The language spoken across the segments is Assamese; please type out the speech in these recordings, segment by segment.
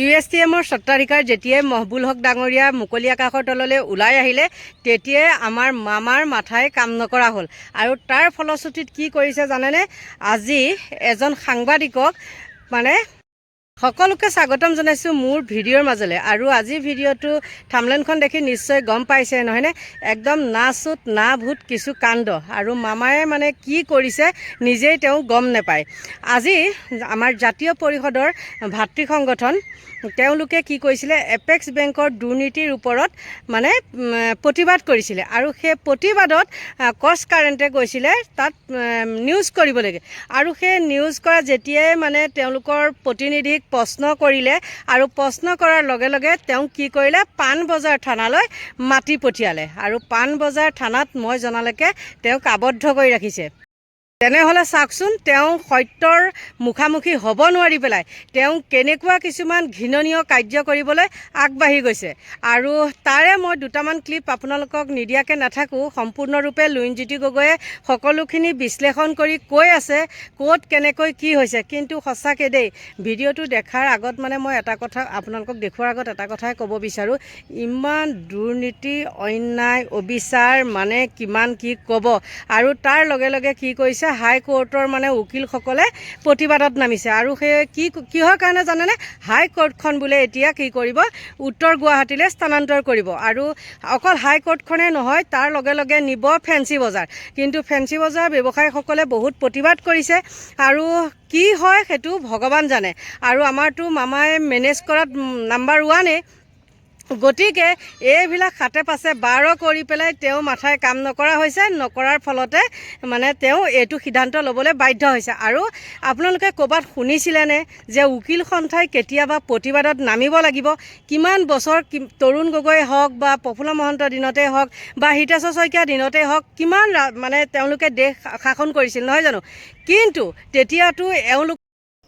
ইউ এছ টি এমৰ স্বত্বাধিকাৰ যেতিয়াই মহবুল হক ডাঙৰীয়া মুকলি আকাশৰ তললৈ ওলাই আহিলে তেতিয়াই আমাৰ মামাৰ মাথাই কাম নকৰা হ'ল। আৰু তাৰ ফলশ্ৰুতিত কি কৰিছে জানেনে? আজি এজন সাংবাদিকক মানে সকলোকে স্বাগতম জনাইছোঁ মোৰ ভিডিঅ'ৰ মাজলৈ। আৰু আজিৰ ভিডিঅ'টো থামলেনখন দেখি নিশ্চয় গম পাইছে নহয়নে? একদম না চুট না ভূত কিছু কাণ্ড। আৰু মামায়ে মানে কি কৰিছে নিজেই তেওঁ গম নাপায়। আজি আমাৰ জাতীয় পৰিষদৰ ভাতৃ সংগঠন তেওঁলোকে কি কৰিছিলে এপেক্স বেংকৰ দুৰ্নীতিৰ ওপৰত মানে প্ৰতিবাদ কৰিছিলে। আৰু সেই প্ৰতিবাদত কচ কাৰেণ্টে গৈছিলে তাত নিউজ কৰিবলৈকে। আৰু সেই নিউজ কৰা যেতিয়াই মানে তেওঁলোকৰ প্ৰতিনিধিক প্ৰশ্ন কৰিলে আৰু প্ৰশ্ন কৰাৰ লগে লগে তেওঁ কি কৰিলে পাণবজাৰ থানালৈ মাতি পঠিয়ালে। আৰু পাণবজাৰ থানাত মই জনালৈকে তেওঁক আবদ্ধ কৰি ৰাখিছে। তেনেহ'লে চাওকচোন তেওঁ সত্যৰ মুখামুখি হ'ব নোৱাৰি পেলাই তেওঁ কেনেকুৱা কিছুমান ঘৃণনীয় কাৰ্য কৰিবলৈ আগবাঢ়ি গৈছে। আৰু তাৰে মই দুটামান ক্লিপ আপোনালোকক নিদিয়াকৈ নাথাকোঁ সম্পূৰ্ণৰূপে লুইনজ্যোতি গগৈয়ে সকলোখিনি বিশ্লেষণ কৰি কৈ আছে ক'ত কেনেকৈ কি হৈছে। কিন্তু সঁচাকৈ দেই ভিডিঅ'টো দেখাৰ আগত মানে মই এটা কথা আপোনালোকক দেখুওৱাৰ আগত এটা কথাই ক'ব বিচাৰোঁ ইমান দুৰ্নীতি অন্যায় অবিচাৰ মানে কিমান কি ক'ব। আৰু তাৰ লগে লগে কি কৰিছে হাইকোৰ্টৰ মানে উকিলসকলে প্ৰতিবাদত নামিছে। আৰু সেই কি কিহৰ কাৰণে জানেনে? হাইকোৰ্টখন বোলে এতিয়া কি কৰিব? উত্তৰ গুৱাহাটীলৈ স্থানান্তৰ কৰিব। আৰু অকল হাইকোৰ্টখনেই নহয় তাৰ লগে লগে নিব ফেঞ্চি বজাৰ। কিন্তু ফেঞ্চি বজাৰ ব্যৱসায়ীসকলে বহুত প্ৰতিবাদ কৰিছে। আৰু কি হয় সেইটো ভগৱান জানে। আৰু আমাৰতো মামাই মেনেজ কৰাত নাম্বাৰ ওৱানেই গতিকে এইবিলাক সাতে পাছে বাৰ কৰি পেলাই তেওঁ মাথাই কাম নকৰা হৈছে নকৰাৰ ফলতে মানে তেওঁ এইটো সিদ্ধান্ত ল'বলৈ বাধ্য হৈছে। আৰু আপোনালোকে ক'ৰবাত শুনিছিলেনে যে উকিল সন্থাই কেতিয়াবা প্ৰতিবাদত নামিব লাগিব? কিমান বছৰ তৰুণ গগৈ হওক বা প্ৰফুল্ল মহন্তৰ দিনতেই হওক বা হিতেশ্বৰ শইকীয়াৰ দিনতেই হওক কিমান মানে তেওঁলোকে দেশ শাসন কৰিছিল নহয় জানো? কিন্তু তেতিয়াতো এওঁলোক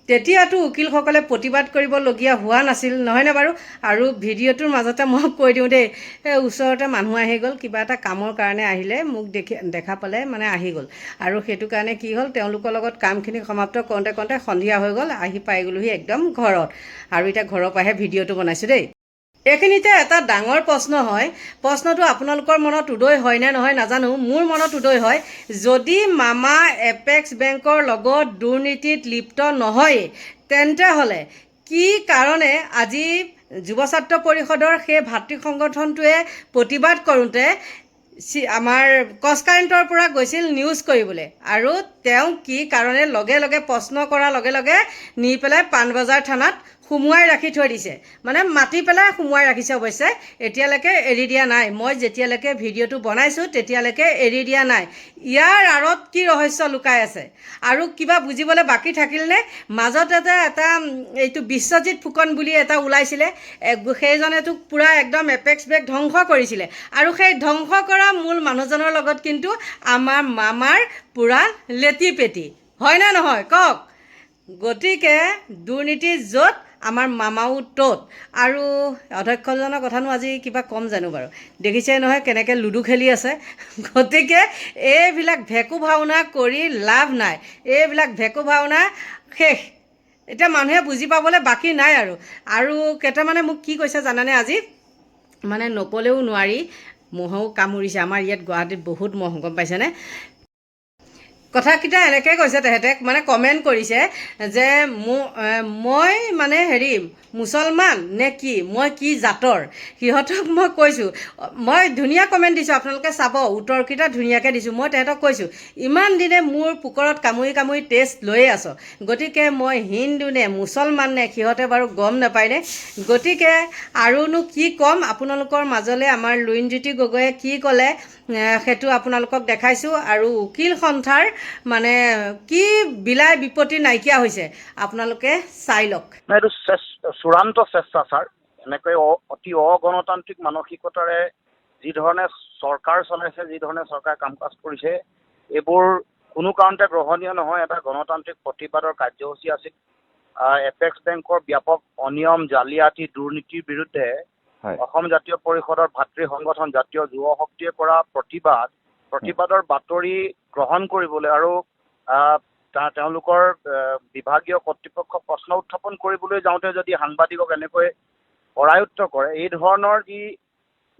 তেতিয়াতো উকিলসকলে প্ৰতিবাদ কৰিবলগীয়া হোৱা নাছিল নহয়নে বাৰু? আৰু ভিডিঅ'টোৰ মাজতে মই কৈ দিওঁ দেই এই ওচৰতে মানুহ আহি গ'ল কিবা এটা কামৰ কাৰণে আহিলে মোক দেখি দেখা পালে মানে আহি গ'ল। আৰু সেইটো কাৰণে কি হ'ল তেওঁলোকৰ লগত কামখিনি সমাপ্ত কৰোঁতে কৰোঁতে সন্ধিয়া হৈ গ'ল আহি পাই গ'লোহি একদম ঘৰত। আৰু এতিয়া ঘৰৰ পৰাহে ভিডিঅ'টো বনাইছোঁ দেই। এইখিনিতে এটা ডাঙৰ প্ৰশ্ন হয়। প্ৰশ্নটো আপোনালোকৰ মনত উদয় হয় নে নহয় নাজানো। মোৰ মনত উদয় হয় যদি মামা এপেক্স বেংকৰ লগত দুৰ্নীতিত লিপ্ত নহয় তেন্তে হ'লে কি কাৰণে আজি যুৱ ছাত্ৰ পৰিষদৰ সেই ভাতৃ সংগঠনটোৱে প্ৰতিবাদ কৰোঁতে আমাৰ কচ কাৰেণ্টৰ পৰা গৈছিল নিউজ কৰিবলৈ? আৰু তেওঁ কি কাৰণে লগে লগে প্ৰশ্ন কৰাৰ লগে লগে নি পেলাই পাণবজাৰ থানাত সুমুৱাই ৰাখি থৈ দিছে। মানে মাতি পেলাই সুমুৱাই ৰাখিছে অৱশ্যে। এতিয়ালৈকে এৰি দিয়া নাই। মই যেতিয়ালৈকে ভিডিঅ'টো বনাইছোঁ, তেতিয়ালৈকে এৰি দিয়া নাই। ইয়াৰ আঁৰত কি ৰহস্য লুকাই আছে? আৰু কিবা বুজিবলৈ বাকী থাকিলনে? মাজতে যে এটা এইটো বিশ্বজিৎ ফুকন বুলি এটা ওলাইছিলে। সেইজনেতো পূৰা একদম এপেক্স বেগ ধ্বংস কৰিছিলে। আৰু সেই ধ্বংস কৰা মূল মানুহজনৰ লগত কিন্তু আমাৰ মামাৰ পূৰা লেটি পেটি হয়নে নহয়? কওক। গতিকে দুৰ্নীতি য'ত আমাৰ মামাও ত'ত। আৰু অধ্যক্ষজনৰ কথানো আজি কিবা কম জানো বাৰু। দেখিছে নহয় কেনেকৈ লুডু খেলি আছে। গতিকে এইবিলাক ভেকু ভাওনা কৰি লাভ নাই। এইবিলাক ভেকু ভাওনা শেষ। এতিয়া মানুহে বুজি পাবলৈ বাকী নাই আৰু। আৰু কেইটামানে মোক কি কৈছে জানানে আজি? মানে নক'লেও নোৱাৰি। মহেও কামুৰিছে। আমাৰ ইয়াত গুৱাহাটীত বহুত মহ গম পাইছেনে? কথাকেইটা এনেকৈ কৈছে তেহেঁতে মানে কমেণ্ট কৰিছে যে মো- এ, মই মানে হেৰি মুছলমান নে কি? মই কি জাতৰ? সিহঁতক মই কৈছোঁ, মই ধুনীয়া কমেণ্ট দিছোঁ, আপোনালোকে চাব, উত্তৰকেইটা ধুনীয়াকৈ দিছোঁ। মই তেহেঁতক কৈছোঁ, ইমান দিনে মোৰ পুকৰত কামুৰি কামুৰি টেষ্ট লৈয়ে আছ। গতিকে মই হিন্দু নে মুছলমান নে, সিহঁতে বাৰু গম নাপায়নে গতিকে আৰুনো কি ক'ম? আপোনালোকৰ মাজলৈ আমাৰ লুইনজ্যোতি গগৈয়ে কি ক'লে সেইটো আপোনালোকক দেখাইছোঁ। আৰু উকিল সন্থাৰ মানে কি বিলাই বিপত্তি নাইকিয়া হৈছে? আপোনালোকে চাই লওক। চূড়ান্ত চেষ্টাচাৰ এনেকৈ অ- অতি অগণতান্ত্ৰিক মানসিকতাৰে যি ধৰণে চৰকাৰ চলাইছে যি ধৰণে চৰকাৰে কাম কাজ কৰিছে এইবোৰ কোনো কাৰণতে গ্ৰহণীয় নহয়। এটা গণতান্ত্ৰিক প্ৰতিবাদৰ কাৰ্যসূচী আছিল। এপেক্স বেংকৰ ব্যাপক অনিয়ম জালিয়াতি দুৰ্নীতিৰ বিৰুদ্ধে অসম জাতীয় পৰিষদৰ ভাতৃ সংগঠন জাতীয় যুৱ শক্তিয়ে কৰা প্ৰতিবাদ প্ৰতিবাদৰ বাতৰি গ্ৰহণ কৰিবলৈ আৰু তেওঁলোকৰ বিভাগীয় কৰ্তৃপক্ষক প্ৰশ্ন উত্থাপন কৰিবলৈ যাওঁতে যদি সাংবাদিকক এনেকৈ কৰায়ত্ব কৰে এই ধৰণৰ যি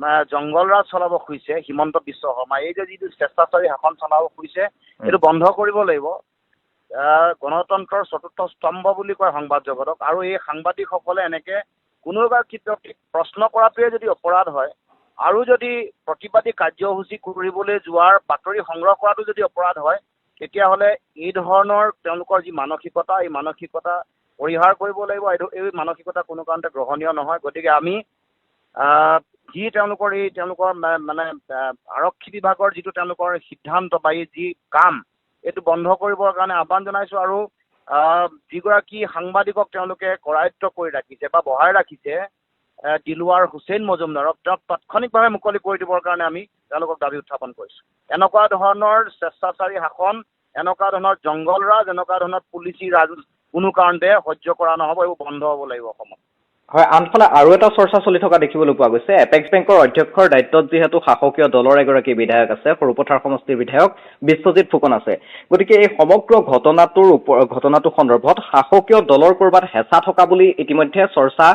আহ, জংগলৰাজ চলাব খুজিছে হিমন্ত বিশ্ব শৰ্মা এই যে যিটো স্বেচ্ছাচাৰী শাসন চলাব খুজিছে এইটো বন্ধ কৰিব লাগিব। গণতন্ত্ৰৰ চতুৰ্থ স্তম্ভ বুলি কয় সংবাদ জগতক আৰু এই সাংবাদিকসকলে এনেকে কোনোবা ব্যক্তিক প্ৰশ্ন কৰাটোৱে যদি অপৰাধ হয় আৰু যদি প্ৰতিবাদী কাৰ্যসূচী কৰিবলৈ যোৱাৰ বাতৰি সংগ্ৰহ কৰাটো যদি অপৰাধ হয় তেতিয়াহ'লে এই ধৰণৰ তেওঁলোকৰ যি মানসিকতা এই মানসিকতা পৰিহাৰ কৰিব লাগিব। এইটো এই মানসিকতা কোনো কাৰণতে গ্ৰহণীয় নহয়। গতিকে আমি যি তেওঁলোকৰ এই তেওঁলোকৰ মানে আৰক্ষী বিভাগৰ যিটো তেওঁলোকৰ সিদ্ধান্ত বা এই যি কাম এইটো বন্ধ কৰিবৰ কাৰণে আহ্বান জনাইছোঁ আৰু যিগৰাকী সাংবাদিকক তেওঁলোকে কৰায়ত্ব কৰি ৰাখিছে বা বহাই ৰাখিছে দিলৱাৰ হুছেইন মজুমদাৰক তেওঁক তাৎক্ষণিকভাৱে মুকলি কৰি দিবৰ কাৰণে আমি তেওঁলোকক দাবী উত্থাপন কৰিছোঁ। এনেকুৱা ধৰণৰ স্বেচ্ছাচাৰী শাসন এনেকুৱা ধৰণৰ জংগলৰাজ এনেকুৱা ধৰণৰ পুলিচি ৰাজ কোনো কাৰণতে সহ্য কৰা নহ'ব এইবোৰ বন্ধ হ'ব লাগিব অসমত। হয় আনফালে আৰু এটা চৰ্চা চলি থকা দেখিবলৈ পোৱা গৈছে। এপেক্স বেংকৰ অধ্যক্ষৰ দায়িত্বত যিহেতু শাসকীয় দলৰ এগৰাকী বিধায়ক আছে সৰুপথাৰ সমষ্টিৰ বিধায়ক বিশ্বজিৎ ফুকন আছে। গতিকে এই সমগ্ৰ ঘটনাটোৰ ঘটনাটো সন্দৰ্ভত শাসকীয় দলৰ ক'ৰবাত হেঁচা থকা বুলি ইতিমধ্যে চৰ্চা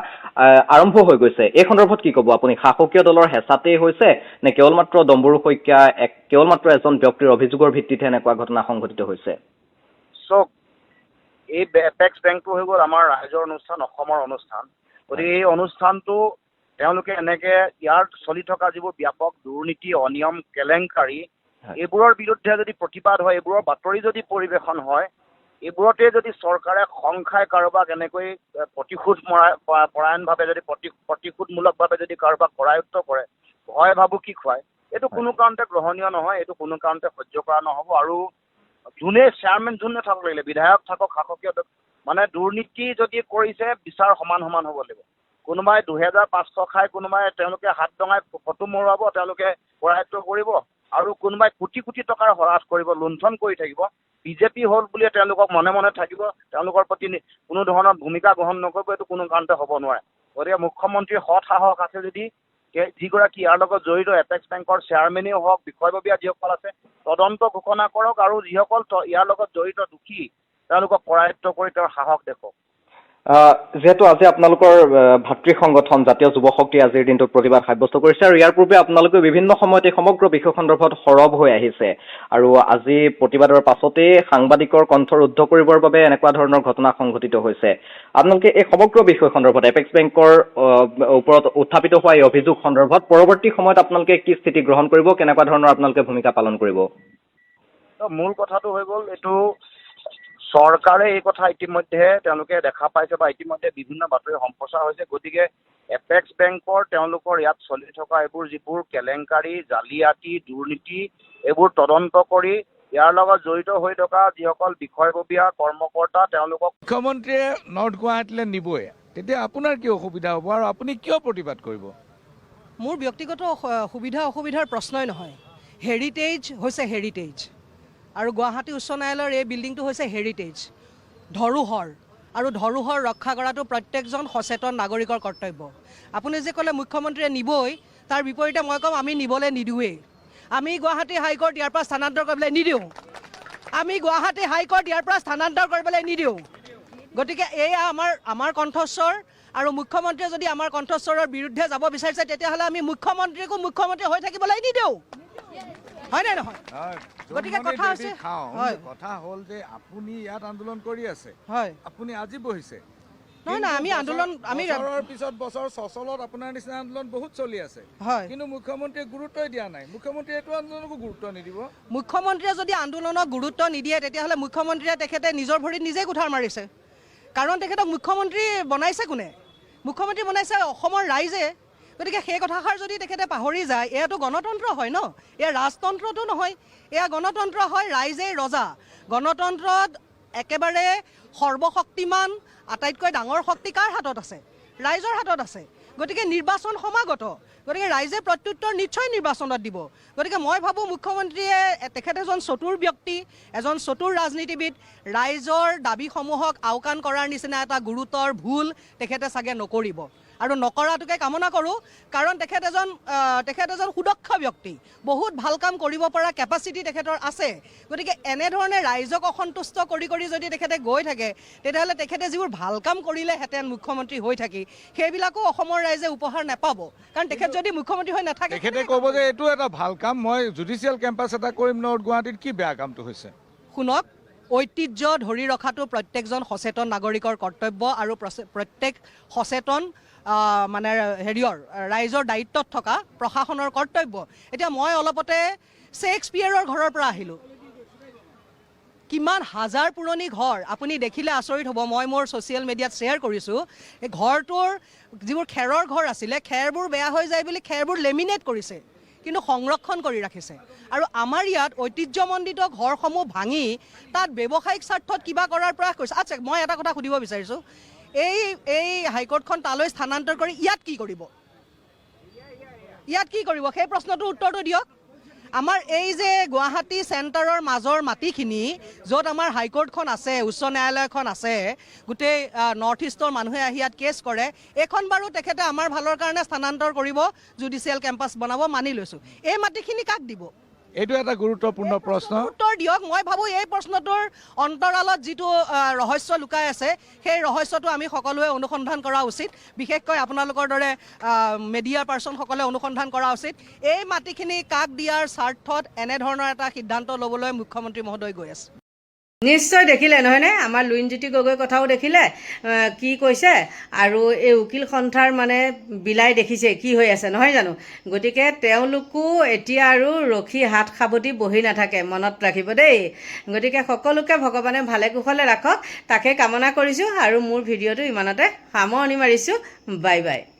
আৰম্ভ হৈ গৈছে। এই সন্দৰ্ভত কি ক'ব আপুনি? শাসকীয় দলৰ হেঁচাতেই হৈছে নে কেৱল মাত্ৰ ডম্বৰু শইকীয়া এক কেৱল মাত্ৰ এজন ব্যক্তিৰ অভিযোগৰ ভিত্তিতহে এনেকুৱা ঘটনা সংঘটিত হৈছে? চাওক এই এপেক্স বেংকটো হৈ গ'ল আমাৰ ৰাইজৰ অনুষ্ঠান অসমৰ অনুষ্ঠান। গতিকে এই অনুষ্ঠানটো তেওঁলোকে এনেকে ইয়াৰ চলি থকা যিবোৰ ব্যাপক দুৰ্নীতি অনিয়ম কেলেংকাৰী। এইবোৰৰ বিৰুদ্ধে যদি প্ৰতিবাদ হয় এইবোৰৰ বাতৰি যদি পৰিৱেশন হয় এইবোৰতে যদি চৰকাৰে সংখ্যাই কাৰোবাক এনেকৈ প্ৰতিশোধ মৰা পৰা- পৰায়ণভাৱে যদি প্ৰতি প্ৰতিশোধমূলকভাৱে যদি কাৰোবাক কৰায়ত্ব কৰে ভয় ভাবুকি খুৱায় এইটো কোনো কাৰণতে গ্ৰহণীয় নহয় এইটো কোনো কাৰণতে সহ্য কৰা নহ'ব। আৰু যোনে চেয়াৰমেন যোনে থাকক লাগিলে বিধায়ক থাকক শাসকীয় মানে দুৰ্নীতি যদি কৰিছে বিচাৰ সমান সমান হ'ব লাগিব। কোনোবাই দুহেজাৰ পাঁচশ খাই কোনোবাই তেওঁলোকে হাত ডঙাই ফটো মৰোৱাব তেওঁলোকে কৰায়ত্ব কৰিব আৰু কোনোবাই কোটি কোটি টকাৰ হ্ৰাস কৰিব লুণ্ঠন কৰি থাকিব বিজেপি হ'ল বুলিয়ে তেওঁলোকক মনে মনে থাকিব তেওঁলোকৰ প্ৰতি কোনো ধৰণৰ ভূমিকা গ্ৰহণ নকৰিব এইটো কোনো কাৰণতে হ'ব নোৱাৰে। গতিকে মুখ্যমন্ত্ৰীৰ সৎ সাহস আছে যদি যিগৰাকী ইয়াৰ লগত জড়িত এপেক্স বেংকৰ চেয়াৰমেনেই হওক বিষয়ববীয়া যিসকল আছে তদন্ত ঘোষণা কৰক আৰু যিসকল ইয়াৰ লগত জড়িত দোষী তেওঁলোকক কৰায়ত্ব কৰি তেওঁৰ সাহস দেখুৱাওক। যিহেতু আজি আপোনালোকৰ ভাতৃ সংগঠন জাতীয় যুৱ শক্তি আজিৰ দিনটোত প্ৰতিবাদ সাব্যস্ত কৰিছে আৰু ইয়াৰ পূৰ্বে আপোনালোকে বিভিন্ন সময়ত এই সমগ্ৰ বিষয় সন্দৰ্ভত সৰব হৈ আহিছে। আৰু আজি প্ৰতিবাদৰ পাছতেই সাংবাদিকৰ কণ্ঠ ৰুদ্ধ কৰিবৰ বাবে এনেকুৱা ধৰণৰ ঘটনা সংঘটিত হৈছে। আপোনালোকে এই সমগ্ৰ বিষয় সন্দৰ্ভত এপেক্স বেংকৰ ওপৰত উত্থাপিত হোৱা এই অভিযোগ সন্দৰ্ভত পৰৱৰ্তী সময়ত আপোনালোকে কি স্থিতি গ্ৰহণ কৰিব কেনেকুৱা ধৰণৰ আপোনালোকে ভূমিকা পালন কৰিব? মূল কথাটো হৈ গ'ল এইটো চৰকাৰে এই কথা ইতিমধ্যে তেওঁলোকে দেখা পাইছে বা ইতিমধ্যে বিভিন্ন বাতৰি সম্প্ৰচাৰ হৈছে। গতিকে এপেক্স বেংকৰ তেওঁলোকৰ ইয়াত চলি থকা এইবোৰ যিবোৰ কেলেংকাৰী জালিয়াতি দুৰ্নীতি এইবোৰ তদন্ত কৰি ইয়াৰ লগত জড়িত হৈ থকা যিসকল বিষয়ববীয়া কৰ্মকৰ্তা তেওঁলোকক মুখ্যমন্ত্ৰীয়ে নৰ্থ গুৱাহাটীলৈ নিবই। তেতিয়া আপোনাৰ কি অসুবিধা হ'ব আৰু আপুনি কিয় প্ৰতিবাদ কৰিব? মোৰ ব্যক্তিগত সুবিধা অসুবিধাৰ প্ৰশ্নই নহয়। হেৰিটেজ হৈছে হেৰিটেজ আৰু গুৱাহাটী উচ্চ ন্যায়ালয়ৰ এই বিল্ডিংটো হৈছে হেৰিটেজ ধৰোহৰ। আৰু ধৰোহৰ ৰক্ষা কৰাটো প্ৰত্যেকজন সচেতন নাগৰিকৰ কৰ্তব্য। আপুনি যে ক'লে মুখ্যমন্ত্ৰীয়ে নিবই তাৰ বিপৰীতে মই ক'ম আমি নিবলৈ নিদিওঁৱেই। আমি গুৱাহাটী হাইকোৰ্ট ইয়াৰ পৰা স্থানান্তৰ কৰিবলৈ নিদিওঁ। আমি গুৱাহাটী হাইকোৰ্ট ইয়াৰ পৰা স্থানান্তৰ কৰিবলৈ নিদিওঁ। গতিকে এয়া আমাৰ আমাৰ কণ্ঠস্বৰ আৰু মুখ্যমন্ত্ৰীয়ে যদি আমাৰ কণ্ঠস্বৰৰ বিৰুদ্ধে যাব বিচাৰিছে তেতিয়াহ'লে আমি মুখ্যমন্ত্ৰীকো মুখ্যমন্ত্ৰী হৈ থাকিবলৈ নিদিওঁ। হয়নে নহয়? গতিকে কথা হৈছে কথা হ'ল যে আপুনি ইয়াত আন্দোলন কৰি আছে। হয়। আপুনি আজি বহিছে। নহয় নহয় আমি আন্দোলন আমি পিছত বছৰ চচলত আপোনাৰ নিচিনা আন্দোলন বহুত চলি আছে। হয়। কিন্তু মুখ্যমন্ত্ৰীয়ে গুৰুত্বই দিয়া নাই। মুখ্যমন্ত্ৰীয়ে এইটো আন্দোলনকো গুৰুত্ব নিদিব। মুখ্যমন্ত্ৰীয়ে যদি আন্দোলনক গুৰুত্ব নিদিয়ে তেতিয়াহ'লে মুখ্যমন্ত্ৰীয়ে তেখেতে নিজৰ ভৰিত নিজেই কুঠাৰ মাৰিছে। কাৰণ তেখেতক মুখ্যমন্ত্ৰী বনাইছে কোনে? মুখ্যমন্ত্ৰী বনাইছে অসমৰ ৰাইজে। গতিকে সেই কথাষাৰ যদি তেখেতে পাহৰি যায় এয়াতো গণতন্ত্ৰ হয় ন? এয়া ৰাজতন্ত্ৰতো নহয় এয়া গণতন্ত্ৰ হয় ৰাইজেই ৰজা। গণতন্ত্ৰত একেবাৰে সৰ্বশক্তিমান আটাইতকৈ ডাঙৰ শক্তি কাৰ হাতত আছে? ৰাইজৰ হাতত আছে। গতিকে নিৰ্বাচন সমাগত। গতিকে ৰাইজে প্ৰত্যুত্তৰ নিশ্চয় নিৰ্বাচনত দিব। গতিকে মই ভাবোঁ মুখ্যমন্ত্ৰীয়ে তেখেত এজন চতুৰ ব্যক্তি এজন চতুৰ ৰাজনীতিবিদ ৰাইজৰ দাবীসমূহক আওকাণ কৰাৰ নিচিনা এটা গুৰুতৰ ভুল তেখেতে চাগে নকৰিব। আৰু নকৰাটোকে কামনা কৰোঁ কাৰণ তেখেত এজন তেখেত এজন সুদক্ষ ব্যক্তি। বহুত ভালো কাম কৰিব পৰা কেপাচিটি তেখেতৰ আছে। গতিকে এনেধৰণে ৰাইজক অসন্তুষ্ট কৰি কৰি যদি তেখেতে গৈ থাকে তেতিয়াহ'লে তেখেতে যিবোৰ ভালো কাম কৰিলেহেঁতেন মুখ্যমন্ত্ৰী হৈ থাকি সেইবিলাকো অসমৰ ৰাইজে উপহাৰ নাপাব। কাৰণ তেখেত যদি মুখ্যমন্ত্ৰী হৈ নাথাকে তেখেতে ক'ব যে এইটো এটা ভালো কাম মই জুডিচিয়েল কেম্পাছ এটা কৰিম নৰ্থ গুৱাহাটীত কি বেয়া কামটো হৈছে? শুনক ঐতিহ্য ধৰি ৰখাটো প্ৰত্যেকজন সচেতন নাগৰিকৰ কৰ্তব্য আৰু প্ৰত্যেক সচেতন মানে হেৰিয়ৰ ৰাইজৰ দায়িত্বত থকা প্ৰশাসনৰ কৰ্তব্য। এতিয়া মই অলপতে শ্বেক্সপিয়েৰৰ ঘৰৰ পৰা আহিলোঁ। কিমান হাজাৰ পুৰণি ঘৰ আপুনি দেখিলে আচৰিত হ'ব মই মোৰ ছ'চিয়েল মিডিয়াত শ্বেয়াৰ কৰিছোঁ এই ঘৰটোৰ যিবোৰ খেৰৰ ঘৰ আছিলে খেৰবোৰ বেয়া হৈ যায় বুলি খেৰবোৰ লেমিনেট কৰিছে কিন্তু সংৰক্ষণ কৰি ৰাখিছে। আৰু আমাৰ ইয়াত ঐতিহ্যমণ্ডিত ঘৰসমূহ ভাঙি তাত ব্যৱসায়িক স্বাৰ্থত কিবা কৰাৰ প্ৰয়াস কৰিছে। আচ্ছা মই এটা কথা সুধিব বিচাৰিছোঁ এই এই হাইকোৰ্টখন তালৈ স্থানান্তৰ কৰি ইয়াত কি কৰিব? ইয়াত কি কৰিব? সেই প্ৰশ্নটোৰ উত্তৰটো দিয়ক। আমাৰ এই যে গুৱাহাটী চেণ্টাৰৰ মাজৰ মাটিখিনি, য'ত আমাৰ হাইকোৰ্টখন আছে, উচ্চ ন্যায়ালয়খন আছে, গোটেই নৰ্থ ইষ্টৰ মানুহে আহি ইয়াত কেছ কৰে, এইখন বাৰু তেখেতে আমাৰ ভালৰ কাৰণে স্থানান্তৰ কৰিব, জুডিচিয়েল কেম্পাছ বনাব মানি লৈছোঁ। এই মাটিখিনি কাক দিব? এইটো এটা গুৰুত্বপূৰ্ণ প্ৰশ্ন। উত্তৰ দিয়ক। মই ভাবোঁ এই প্ৰশ্নটোৰ অন্তৰালত যিটো ৰহস্য লুকাই আছে সেই ৰহস্যটো আমি সকলোৱে অনুসন্ধান কৰা উচিত। বিশেষকৈ আপোনালোকৰ দৰে মেডিয়া পাৰ্চনসকলে অনুসন্ধান কৰা উচিত। এই মাটিখিনি কাক দিয়াৰ স্বাৰ্থত এনেধৰণৰ এটা সিদ্ধান্ত ল'বলৈ মুখ্যমন্ত্ৰী মহোদয় গৈ আছে? নিশ্চয় দেখিলে নহয়নে? আমাৰ লুইনজ্যোতি গগৈ কথাও দেখিলে কি কৈছে? আৰু এই উকিল সন্থাৰ মানে বিলাই দেখিছে কি হৈ আছে নহয় জানো? গতিকে তেওঁলোকো এতিয়া আৰু ৰখি হাত সাৱটি বহি নাথাকে মনত ৰাখিব দেই। গতিকে সকলোকে ভগৱানে ভালে কুশলে ৰাখক। তাকে কামনা কৰিছোঁ আৰু মোৰ ভিডিঅ'টো ইমানতে সামৰণি মাৰিছোঁ। Bye bye.